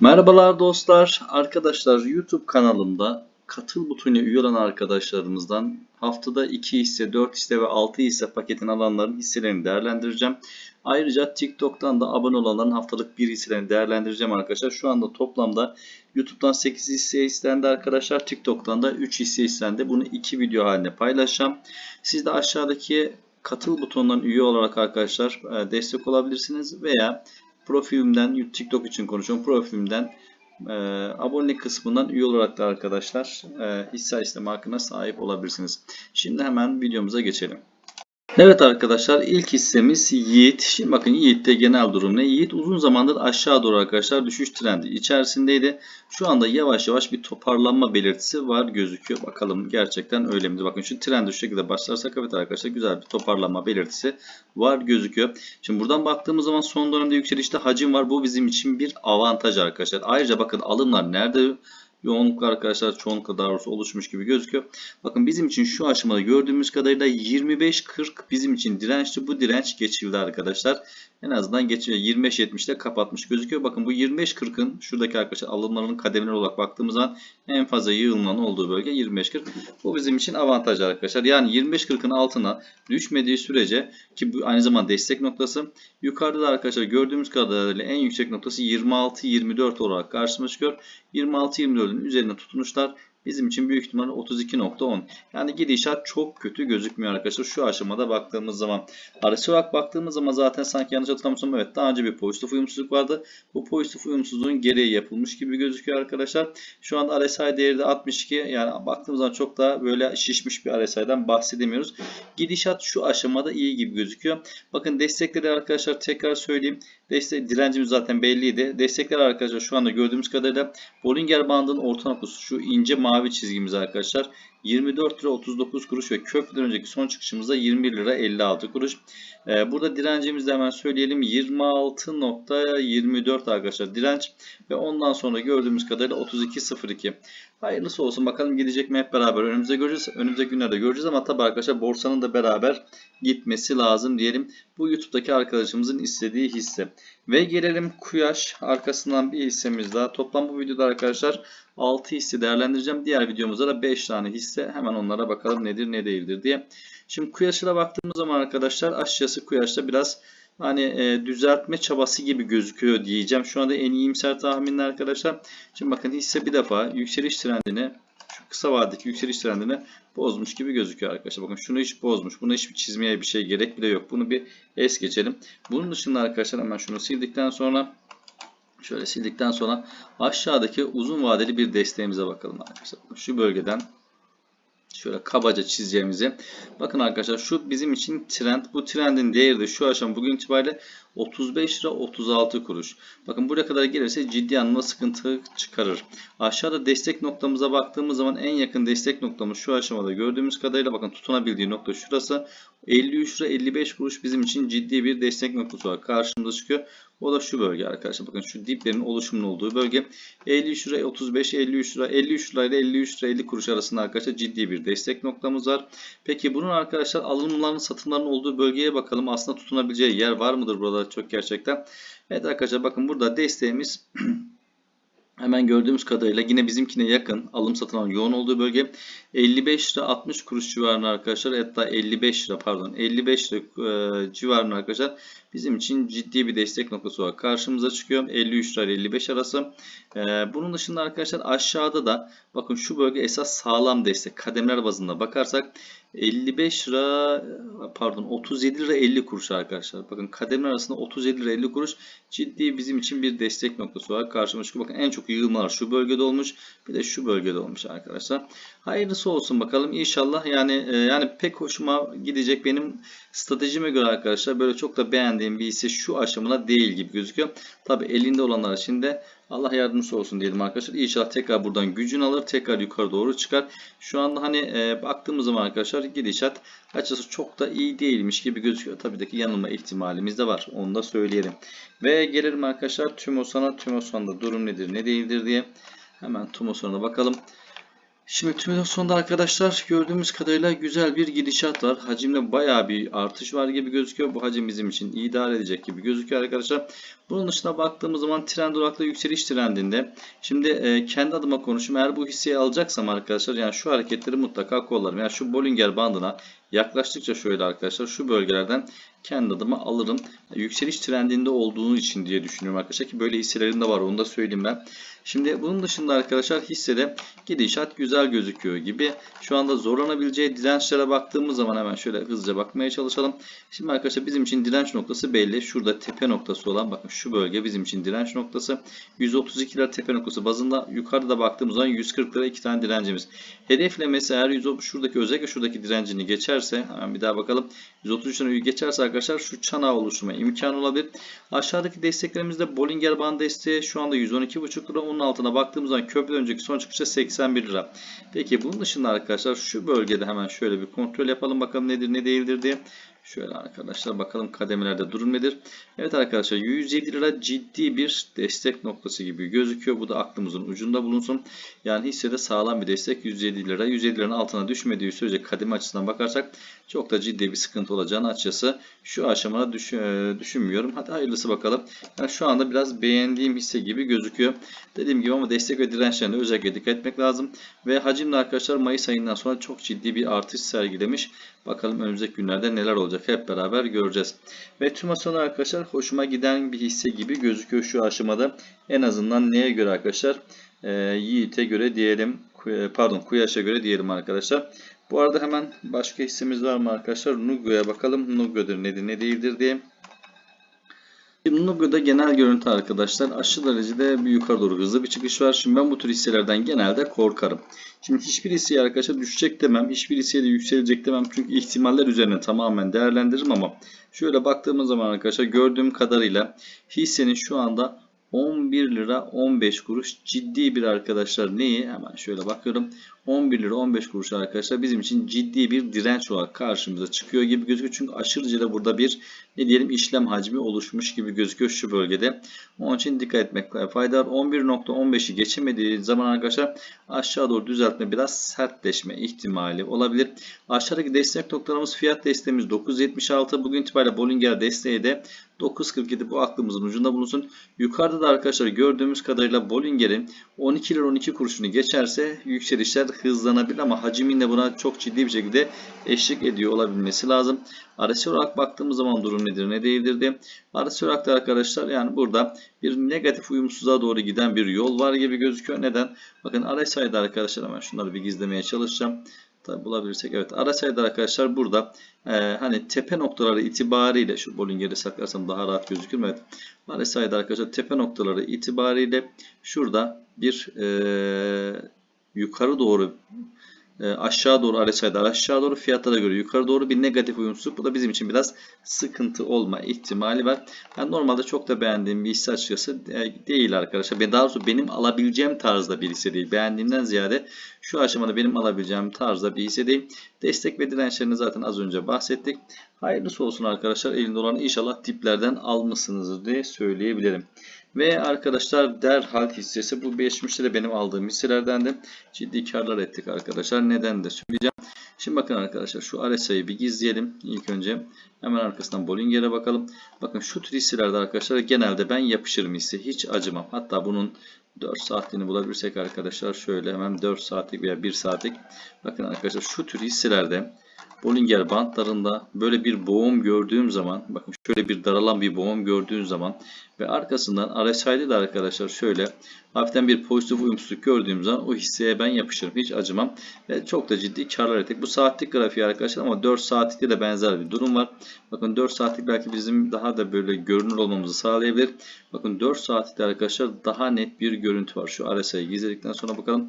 Merhabalar dostlar. Arkadaşlar YouTube kanalımda katıl butonuna üye olan arkadaşlarımızdan haftada 2 hisse, 4 hisse ve 6 hisse paketin alanların hisselerini değerlendireceğim. Ayrıca TikTok'tan da abone olanların haftalık 1 hisselerini değerlendireceğim arkadaşlar. Şu anda toplamda YouTube'dan 8 hisse istendi arkadaşlar. TikTok'tan da 3 hisse istendi. Bunu 2 video halinde paylaşacağım. Siz de aşağıdaki katıl butonundan üye olarak arkadaşlar e, destek olabilirsiniz veya profilimden TikTok için konuşuyorum. Profilimden e, abonelik kısmından üye olarak da arkadaşlar e, hisse isteme hakkına sahip olabilirsiniz. Şimdi hemen videomuza geçelim. Evet arkadaşlar ilk hissemiz Yiğit. Şimdi bakın Yiğit'te genel durum ne? Yiğit uzun zamandır aşağı doğru arkadaşlar düşüş trendi içerisindeydi. Şu anda yavaş yavaş bir toparlanma belirtisi var gözüküyor. Bakalım gerçekten öyle mi? Bakın şu trend şu şekilde başlarsak evet arkadaşlar güzel bir toparlanma belirtisi var gözüküyor. Şimdi buradan baktığımız zaman son dönemde yükselişte hacim var. Bu bizim için bir avantaj arkadaşlar. Ayrıca bakın alımlar nerede yoğunlukla arkadaşlar çoğunlukla daha doğrusu oluşmuş gibi gözüküyor. Bakın bizim için şu aşamada gördüğümüz kadarıyla 25-40 bizim için dirençti. Bu direnç geçildi arkadaşlar. En azından geçiyor. 25-70'de kapatmış gözüküyor. Bakın bu 25-40'ın şuradaki arkadaşlar alımlarının kademeleri olarak baktığımız zaman en fazla yığılmanın olduğu bölge 25-40. Bu bizim için avantaj arkadaşlar. Yani 25-40'ın altına düşmediği sürece ki bu aynı zamanda destek noktası. Yukarıda da arkadaşlar gördüğümüz kadarıyla en yüksek noktası 26-24 olarak karşıma çıkıyor. 26-24'ün üzerine tutunuşlar bizim için büyük ihtimalle 32.10. Yani gidişat çok kötü gözükmüyor arkadaşlar. Şu aşamada baktığımız zaman. RSI olarak baktığımız zaman zaten sanki yanlış hatırlamıyorsam evet daha önce bir pozitif uyumsuzluk vardı. Bu pozitif uyumsuzluğun gereği yapılmış gibi gözüküyor arkadaşlar. Şu an RSI değeri de 62. Yani baktığımız zaman çok daha böyle şişmiş bir RSI'den bahsedemiyoruz. Gidişat şu aşamada iyi gibi gözüküyor. Bakın destekleri arkadaşlar tekrar söyleyeyim. Destek direncimiz zaten belliydi. Destekler arkadaşlar şu anda gördüğümüz kadarıyla Bollinger bandının orta noktası şu ince mavi çizgimiz arkadaşlar. 24 lira 39 kuruş ve köprüden önceki son çıkışımızda 21 lira 56 kuruş. Ee, burada direncimizi de hemen söyleyelim 26.24 arkadaşlar direnç ve ondan sonra gördüğümüz kadarıyla 32.02. Hayırlısı olsun bakalım gidecek mi hep beraber önümüzde göreceğiz. Önümüzdeki günlerde göreceğiz ama tabi arkadaşlar borsanın da beraber gitmesi lazım diyelim. Bu YouTube'daki arkadaşımızın istediği hisse. Ve gelelim Kuyaş arkasından bir hissemiz daha. Toplam bu videoda arkadaşlar 6 hisse değerlendireceğim. Diğer videomuzda da 5 tane hisse. Hemen onlara bakalım nedir ne değildir diye. Şimdi Kuyaş'a baktığımız zaman arkadaşlar açıkçası Kuyaş'ta biraz hani e, düzeltme çabası gibi gözüküyor diyeceğim. Şu anda en iyimser tahminler arkadaşlar. Şimdi bakın hisse bir defa yükseliş trendini şu kısa vadedeki yükseliş trendini bozmuş gibi gözüküyor arkadaşlar. Bakın şunu hiç bozmuş. Buna hiçbir çizmeye bir şey gerek bile yok. Bunu bir es geçelim. Bunun dışında arkadaşlar hemen şunu sildikten sonra şöyle sildikten sonra aşağıdaki uzun vadeli bir desteğimize bakalım arkadaşlar. Şu bölgeden Şöyle kabaca çizeceğimizi. Bakın arkadaşlar şu bizim için trend. Bu trendin değeri de şu aşama bugün itibariyle 35 lira 36 kuruş. Bakın buraya kadar gelirse ciddi anlamda sıkıntı çıkarır. Aşağıda destek noktamıza baktığımız zaman en yakın destek noktamız şu aşamada gördüğümüz kadarıyla bakın tutunabildiği nokta şurası. 53 lira 55 kuruş bizim için ciddi bir destek noktası olarak karşımıza çıkıyor. O da şu bölge arkadaşlar. Bakın şu diplerin oluşumun olduğu bölge. 53 lira 35 53 lira 53 lira ile 53 lira 50 kuruş arasında arkadaşlar ciddi bir destek noktamız var. Peki bunun arkadaşlar alımların satımların olduğu bölgeye bakalım. Aslında tutunabileceği yer var mıdır burada çok gerçekten? Evet arkadaşlar bakın burada desteğimiz Hemen gördüğümüz kadarıyla yine bizimkine yakın alım satın alım yoğun olduğu bölge 55 lira 60 kuruş civarında arkadaşlar hatta 55 lira pardon 55 lira e, civarında arkadaşlar bizim için ciddi bir destek noktası olarak karşımıza çıkıyor 53 lira 55 arası e, bunun dışında arkadaşlar aşağıda da bakın şu bölge esas sağlam destek kademeler bazında bakarsak 55 lira pardon 37 lira 50 kuruş arkadaşlar. Bakın kademeler arasında 37 lira 50 kuruş ciddi bizim için bir destek noktası olarak karşımıza çıkıyor. Bakın en çok yığılmalar şu bölgede olmuş. Bir de şu bölgede olmuş arkadaşlar. Hayırlısı olsun bakalım. İnşallah yani e, yani pek hoşuma gidecek benim stratejime göre arkadaşlar böyle çok da beğendiğim hisse şu aşamada değil gibi gözüküyor. Tabi elinde olanlar için de Allah yardımcısı olsun diyelim arkadaşlar. İnşallah tekrar buradan gücün alır. Tekrar yukarı doğru çıkar. Şu anda hani e, baktığımız zaman arkadaşlar gidişat açıkçası çok da iyi değilmiş gibi gözüküyor. Tabii ki yanılma ihtimalimiz de var. Onu da söyleyelim. Ve gelelim arkadaşlar TÜMOSAN'a. TÜMOSAN'da durum nedir ne değildir diye. Hemen TÜMOSAN'a bakalım. Şimdi tümün sonunda arkadaşlar gördüğümüz kadarıyla güzel bir gidişat var. Hacimde bayağı bir artış var gibi gözüküyor. Bu hacim bizim için idare edecek gibi gözüküyor arkadaşlar. Bunun dışına baktığımız zaman trend odaklı yükseliş trendinde. Şimdi e, kendi adıma konuşayım. Eğer bu hisseyi alacaksam arkadaşlar yani şu hareketleri mutlaka kollarım. Yani şu Bollinger bandına yaklaştıkça şöyle arkadaşlar şu bölgelerden kendi adıma alırım. Yükseliş trendinde olduğu için diye düşünüyorum arkadaşlar ki böyle hisselerin de var onu da söyleyeyim ben. Şimdi bunun dışında arkadaşlar hissede gidişat güzel gözüküyor gibi. Şu anda zorlanabileceği dirençlere baktığımız zaman hemen şöyle hızlıca bakmaya çalışalım. Şimdi arkadaşlar bizim için direnç noktası belli. Şurada tepe noktası olan bakın şu bölge bizim için direnç noktası. 132 lira tepe noktası bazında yukarıda baktığımız zaman 140 lira iki tane direncimiz. Hedeflemesi eğer 130 şuradaki özellikle şuradaki direncini geçerse hemen bir daha bakalım. 133 lirayı geçerse arkadaşlar şu çanağı oluşturma imkanı olabilir. Aşağıdaki desteklerimizde Bollinger Band desteği şu anda 112,5 lira. Onun altına baktığımız zaman köprüden önceki son çıkışta 81 lira. Peki bunun dışında arkadaşlar şu bölgede hemen şöyle bir kontrol yapalım bakalım nedir ne değildir diye. Şöyle arkadaşlar bakalım kademelerde durum nedir? Evet arkadaşlar 107 lira ciddi bir destek noktası gibi gözüküyor. Bu da aklımızın ucunda bulunsun. Yani hissede sağlam bir destek 107 lira. 107 liranın altına düşmediği sürece kademe açısından bakarsak çok da ciddi bir sıkıntı olacağını açıkçası şu aşamada düş e, düşünmüyorum. Hadi hayırlısı bakalım. Yani şu anda biraz beğendiğim hisse gibi gözüküyor. Dediğim gibi ama destek ve dirençlerine özellikle dikkat etmek lazım. Ve hacimle arkadaşlar Mayıs ayından sonra çok ciddi bir artış sergilemiş. Bakalım önümüzdeki günlerde neler olacak hep beraber göreceğiz. Ve tüm sonra arkadaşlar hoşuma giden bir hisse gibi gözüküyor şu aşamada. En azından neye göre arkadaşlar? Ee, Yiğit'e göre diyelim. Pardon Kuyaş'a göre diyelim arkadaşlar. Bu arada hemen başka hissemiz var mı arkadaşlar? Nugo'ya bakalım. Nugo'dur nedir ne değildir diye. Şimdi Nugo'da genel görüntü arkadaşlar aşırı derecede bir yukarı doğru hızlı bir çıkış var. Şimdi ben bu tür hisselerden genelde korkarım. Şimdi hiçbir hisseye arkadaşlar düşecek demem. Hiçbir hisseye de yükselecek demem. Çünkü ihtimaller üzerine tamamen değerlendiririm ama şöyle baktığımız zaman arkadaşlar gördüğüm kadarıyla hissenin şu anda 11 lira 15 kuruş ciddi bir arkadaşlar neyi hemen şöyle bakıyorum 11 lira 15 kuruş arkadaşlar bizim için ciddi bir direnç olarak karşımıza çıkıyor gibi gözüküyor. Çünkü aşırıca da burada bir ne diyelim işlem hacmi oluşmuş gibi gözüküyor şu bölgede. Onun için dikkat etmekte fayda var. 11.15'i geçemediği zaman arkadaşlar aşağı doğru düzeltme biraz sertleşme ihtimali olabilir. Aşağıdaki destek noktalarımız fiyat desteğimiz 9.76 bugün itibariyle Bollinger desteği de 9.47 bu aklımızın ucunda bulunsun. Yukarıda da arkadaşlar gördüğümüz kadarıyla Bollinger'in 12 lira 12 kuruşunu geçerse yükselişler hızlanabilir ama hacimin de buna çok ciddi bir şekilde eşlik ediyor olabilmesi lazım. RSI olarak baktığımız zaman durum nedir ne değildir diye. RSI olarak da arkadaşlar yani burada bir negatif uyumsuzluğa doğru giden bir yol var gibi gözüküyor. Neden? Bakın RSI'de arkadaşlar hemen şunları bir gizlemeye çalışacağım. Tabi bulabilirsek evet RSI'de arkadaşlar burada e, hani tepe noktaları itibariyle şu Bollinger'i saklarsam daha rahat gözükür mü? Evet. RSI'de arkadaşlar tepe noktaları itibariyle şurada bir e, yukarı doğru aşağı doğru RSI'de aşağı doğru fiyatlara göre yukarı doğru bir negatif uyumsuzluk. Bu da bizim için biraz sıkıntı olma ihtimali var. Ben normalde çok da beğendiğim bir hisse açıkçası e, değil arkadaşlar. Ben daha doğrusu benim alabileceğim tarzda bir hisse değil. Beğendiğimden ziyade şu aşamada benim alabileceğim tarzda bir hisse değil. Destek ve dirençlerini zaten az önce bahsettik. Hayırlısı olsun arkadaşlar. Elinde olan inşallah tiplerden almışsınızdır diye söyleyebilirim. Ve arkadaşlar derhal hissesi bu geçmişte de benim aldığım hisselerden de ciddi karlar ettik arkadaşlar. Neden de söyleyeceğim. Şimdi bakın arkadaşlar şu RSI'yi bir gizleyelim ilk önce. Hemen arkasından Bollinger'e bakalım. Bakın şu tür hisselerde arkadaşlar genelde ben yapışırım hisse. Hiç acımam. Hatta bunun 4 saatliğini bulabilirsek arkadaşlar şöyle hemen 4 saatlik veya 1 saatlik. Bakın arkadaşlar şu tür hisselerde Bollinger bantlarında böyle bir boğum gördüğüm zaman bakın şöyle bir daralan bir boğum gördüğüm zaman ve arkasından RSI'de de arkadaşlar şöyle hafiften bir pozitif uyumsuzluk gördüğüm zaman o hisseye ben yapışırım. Hiç acımam ve çok da ciddi karlar ettik. Bu saatlik grafiği arkadaşlar ama 4 saatlikte de benzer bir durum var. Bakın 4 saatlik belki bizim daha da böyle görünür olmamızı sağlayabilir. Bakın 4 saatlikte arkadaşlar daha net bir görüntü var. Şu RSI'yi gizledikten sonra bakalım.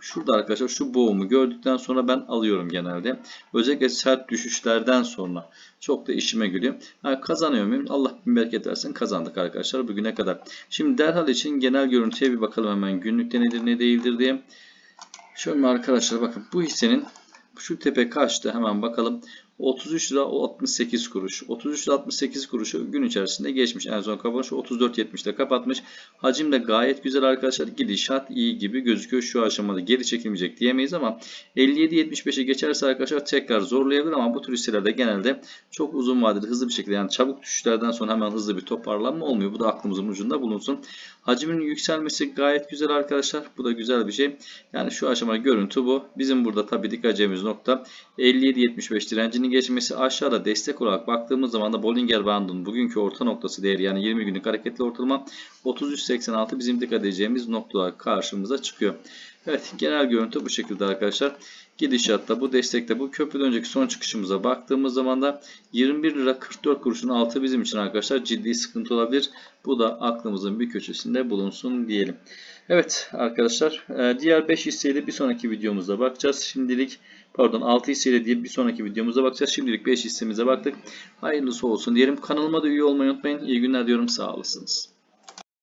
Şurada arkadaşlar şu boğumu gördükten sonra ben alıyorum genelde. Özellikle sert düşüşlerden sonra çok da işime geliyor. Yani kazanıyor muyum? Allah bin bereket versin kazandık arkadaşlar bugüne kadar. Şimdi derhal için genel görüntüye bir bakalım hemen günlükte nedir ne değildir diye. Şöyle arkadaşlar bakın bu hissenin şu tepe kaçtı hemen bakalım. 33 lira 68 kuruş. 33 lira 68 kuruşu gün içerisinde geçmiş. En son kapanış 34.70'de kapatmış. Hacim de gayet güzel arkadaşlar. Gidişat iyi gibi gözüküyor. Şu aşamada geri çekilmeyecek diyemeyiz ama 57.75'e geçerse arkadaşlar tekrar zorlayabilir ama bu tür hisselerde genelde çok uzun vadeli hızlı bir şekilde yani çabuk düşüşlerden sonra hemen hızlı bir toparlanma olmuyor. Bu da aklımızın ucunda bulunsun. Hacmin yükselmesi gayet güzel arkadaşlar. Bu da güzel bir şey. Yani şu aşamada görüntü bu. Bizim burada tabii dikkat edeceğimiz nokta 57.75 direncinin geçmesi. Aşağıda destek olarak baktığımız zaman da Bollinger Band'ın bugünkü orta noktası değeri yani 20 günlük hareketli ortalama 33.86 bizim dikkat edeceğimiz noktalar karşımıza çıkıyor. Evet genel görüntü bu şekilde arkadaşlar. Gidişatta bu destekte bu köprüden önceki son çıkışımıza baktığımız zaman da 21 lira 44 kuruşun altı bizim için arkadaşlar ciddi sıkıntı olabilir. Bu da aklımızın bir köşesinde bulunsun diyelim. Evet arkadaşlar e, diğer 5 hisseyle bir sonraki videomuzda bakacağız. Şimdilik pardon 6 hisseyle diye bir sonraki videomuzda bakacağız. Şimdilik 5 hissemize baktık. Hayırlısı olsun diyelim. Kanalıma da üye olmayı unutmayın. İyi günler diyorum. Sağ olasınız.